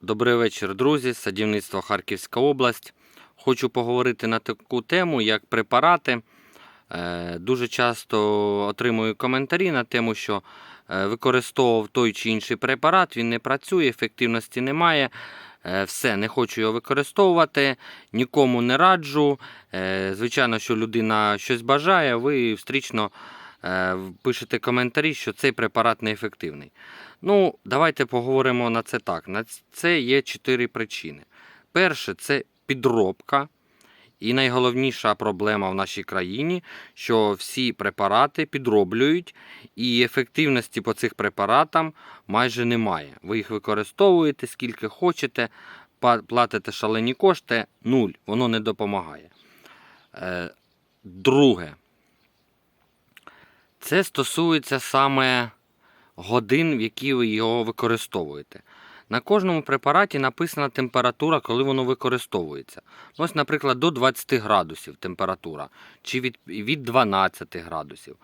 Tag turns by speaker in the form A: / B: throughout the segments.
A: Добрий вечір, друзі. Садівництво Харківська область. Хочу поговорити на таку тему, як препарати. Е, Дуже часто отримую коментарі на тему, що е, використовував той чи інший препарат, він не працює, ефективності немає. Е, Все, не хочу його використовувати, нікому не раджу. Звичайно, що людина щось бажає, ви встрічно пишете коментарі, що цей препарат неефективний. Ну, давайте поговоримо на це так. На це є чотири причини. Перше, це підробка. І найголовніша проблема в нашій країні, що всі препарати підроблюють, і ефективності по цих препаратам майже немає. Ви їх використовуєте скільки хочете, платите шалені кошти, нуль, воно не допомагає. Е, друге, це стосується саме годин, в які ви його використовуєте. На кожному препараті написана температура, коли воно використовується. Ось, наприклад, до 20 градусів температура, чи від, від 12 градусів.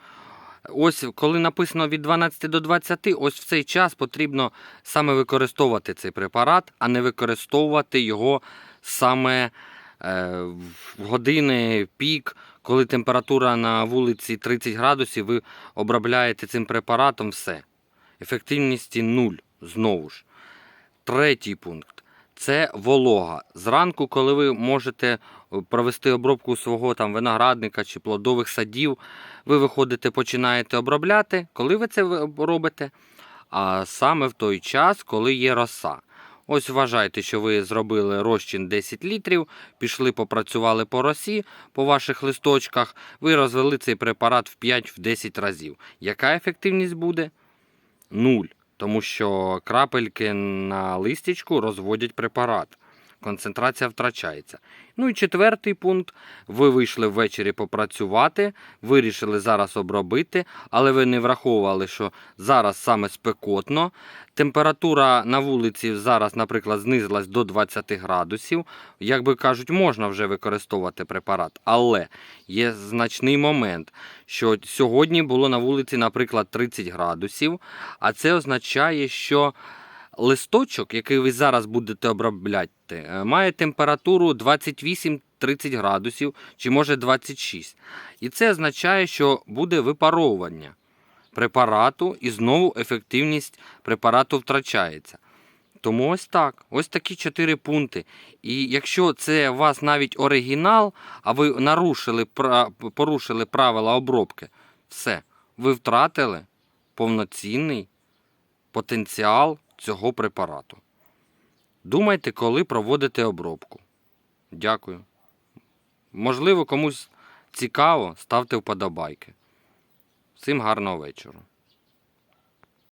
A: Ось коли написано від 12 до 20, ось в цей час потрібно саме використовувати цей препарат, а не використовувати його саме в години пік, коли температура на вулиці 30 градусів, ви обробляєте цим препаратом все. Ефективності нуль знову ж. Третій пункт це волога. Зранку, коли ви можете е, провести обробку свого там виноградника чи плодових садів, ви виходите, починаєте обробляти. Коли ви це робите? А саме в той час, коли є роса. Ось вважайте, що ви зробили розчин 10 літрів, пішли, попрацювали по росі, по ваших листочках, ви розвели цей препарат в 5-10 разів. Яка ефективність буде? Нуль. Тому що крапельки на листічку розводять препарат. Концентрація втрачається. Ну і четвертий пункт. Ви вийшли ввечері попрацювати, вирішили зараз обробити, але ви не враховували, що зараз саме спекотно. Температура на вулиці зараз, наприклад, знизилась до 20 градусів. Як би кажуть, можна вже використовувати препарат. Але є значний момент, що сьогодні було на вулиці, наприклад, 30 градусів, а це означає, що листочок, який ви зараз будете обробляти, е, має температуру 28-30 градусів, чи може 26. І це означає, що буде випаровування препарату, і знову ефективність препарату втрачається. Тому ось так. Ось такі чотири пункти. І якщо це у вас навіть оригінал, а ви нарушили, порушили правила обробки, все, ви втратили повноцінний потенціал цього препарату. Думайте, коли проводите обробку. Дякую. Можливо, комусь цікаво, ставте вподобайки. Всім гарного вечора.